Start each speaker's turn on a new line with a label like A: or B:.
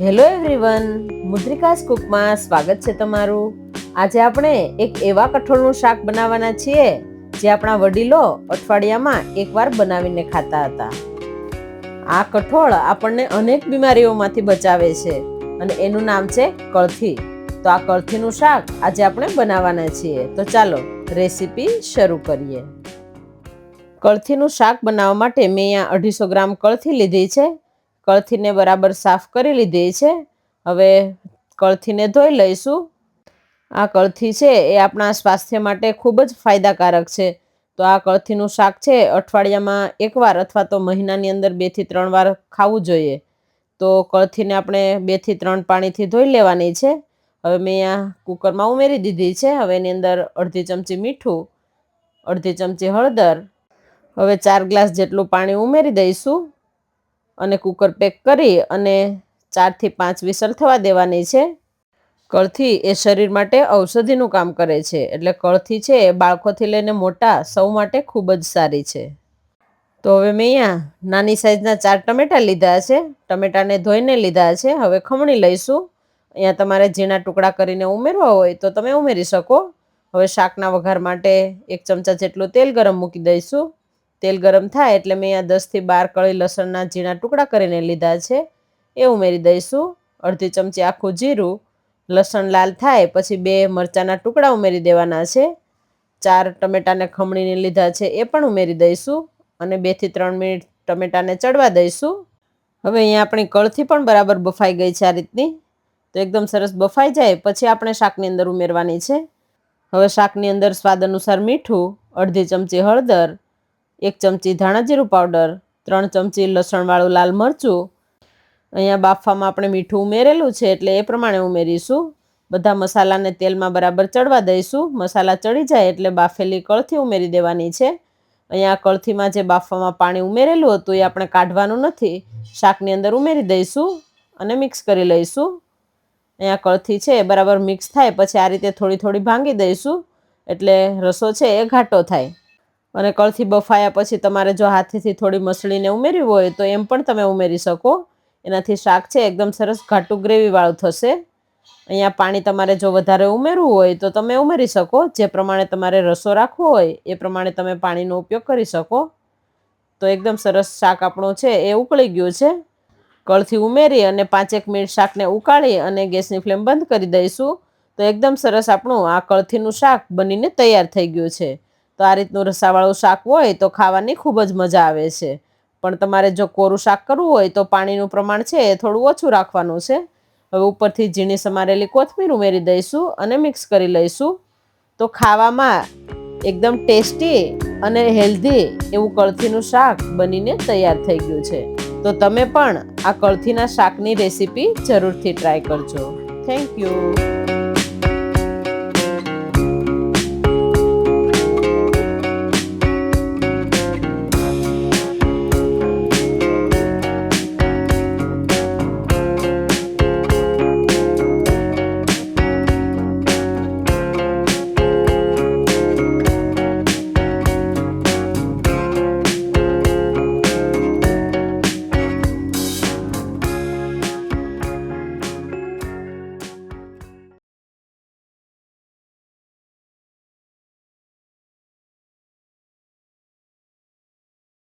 A: Hello everyone મુદ્રિકાસ કુકમાં સ્વાગત છે તમારું. આજે આપણે એક એવા કઠોળનું શાક બનાવવાના છીએ, જે આપણા વડીલો અઠવાડિયામાં એકવાર બનાવીને ખાતા હતા. આ કઠોળ આપણને અનેક બીમારીઓમાંથી બચાવે છે અને એનું નામ છે કળથી. તો આ કળથીનું શાક આજે આપણે બનાવવાના છીએ. તો ચાલો, રેસીપી શરૂ કરીએ. કળથીનું શાક બનાવવા માટે મેં અઢીસો ગ્રામ કળથી લીધી છે. કળથીને બરાબર સાફ કરી લીધી છે. હવે કળથીને ધોઈ લઈશું. આ કળથી છે એ આપણા સ્વાસ્થ્ય માટે ખૂબ જ ફાયદાકારક છે. તો આ કળથીનું શાક છે અઠવાડિયામાં એકવાર અથવા તો મહિનાની અંદર બેથી ત્રણ વાર ખાવું જોઈએ. તો કળથીને આપણે બેથી ત્રણ પાણીથી ધોઈ લેવાની છે. હવે મેં આ કુકરમાં ઉમેરી દીધી છે. હવે એની અંદર અડધી ચમચી મીઠું, અડધી ચમચી હળદર, હવે ચાર ગ્લાસ જેટલું પાણી ઉમેરી દઈશું. અને કુકર પેક કરી અને ચારથી પાંચ વિસલ થવા દેવાની છે. કળથી એ શરીર માટે ઔષધિનું કામ કરે છે. એટલે કળથી છે એ બાળકોથી લઈને મોટા સૌ માટે ખૂબ જ સારી છે. તો હવે મેં અહીંયા નાની સાઈઝના ચાર ટમેટાં લીધા છે. ટમેટાને ધોઈને લીધા છે. હવે ખમણી લઈશું. અહીંયા તમારે ઝીણા ટુકડા કરીને ઉમેરવા હોય તો તમે ઉમેરી શકો. હવે શાકના વઘાર માટે એક ચમચા જેટલું તેલ ગરમ મૂકી દઈશું. તેલ ગરમ થાય એટલે મેં અહીંયા દસથી બાર કળી લસણના ઝીણા ટુકડા કરીને લીધા છે. એ ઉમેરી દઈશું. અડધી ચમચી આખું જીરું, લસણ લાલ થાય પછી બે મરચાંના ટુકડા ઉમેરી દેવાના છે. ચાર ટમેટાને ખમણીને લીધા છે એ પણ ઉમેરી દઈશું અને બેથી ત્રણ મિનિટ ટમેટાને ચડવા દઈશું. હવે અહીંયા આપણી કળથી પણ બરાબર બફાઈ ગઈ છે આ રીતની. તો એકદમ સરસ બફાઈ જાય પછી આપણે શાકની અંદર ઉમેરવાની છે. હવે શાકની અંદર સ્વાદ અનુસાર મીઠું, અડધી ચમચી હળદર એક ચમચી ધાણા જીરું પાવડર ત્રણ ચમચી લસણવાળું લાલ મરચું. અહીંયા બાફવામાં આપણે મીઠું ઉમેરેલું છે એટલે એ પ્રમાણે ઉમેરીશું. બધા મસાલાને તેલમાં બરાબર ચડવા દઈશું. મસાલા ચડી જાય એટલે બાફેલી કળથી ઉમેરી દેવાની છે. અહીંયા કળથીમાં જે બાફવામાં પાણી ઉમેરેલું હતું એ આપણે કાઢવાનું નથી. શાકની અંદર ઉમેરી દઈશું અને મિક્સ કરી લઈશું. અહીંયા કળથી છે બરાબર મિક્સ થાય, પછી આ રીતે થોડી થોડી ભાંગી દઈશું. એટલે રસો છે એ ઘાટો થાય. અને કળથી બફાયા પછી તમારે જો હાથેથી થોડી મસળીને ઉમેરવી હોય તો એમ પણ તમે ઉમેરી શકો. એનાથી શાક છે એકદમ સરસ ઘાટું ગ્રેવીવાળું થશે. અહીંયા પાણી તમારે જો વધારે ઉમેરવું હોય તો તમે ઉમેરી શકો. જે પ્રમાણે તમારે રસો રાખવો હોય એ પ્રમાણે તમે પાણીનો ઉપયોગ કરી શકો. તો એકદમ સરસ શાક આપણું છે એ ઉકળી ગયું છે. કળથી ઉમેરી અને પાંચેક મિનિટ શાકને ઉકાળી અને ગેસની ફ્લેમ બંધ કરી દઈશું. તો એકદમ સરસ આપણું આ કળથીનું શાક બનીને તૈયાર થઈ ગયું છે. તો આ રીતનું રસાવાળું શાક હોય તો ખાવાની ખૂબ જ મજા આવે છે. પણ તમારે જો કોરું શાક કરવું હોય તો પાણીનું પ્રમાણ છે એ થોડું ઓછું રાખવાનું છે. હવે ઉપરથી ઝીણી સમારેલી કોથમીર ઉમેરી દઈશું અને મિક્સ કરી લઈશું. તો ખાવામાં એકદમ ટેસ્ટી અને હેલ્ધી એવું કળથીનું શાક બનીને તૈયાર થઈ ગયું છે. તો તમે પણ આ કળથીના શાકની રેસીપી જરૂરથી ટ્રાય કરજો. Thank you.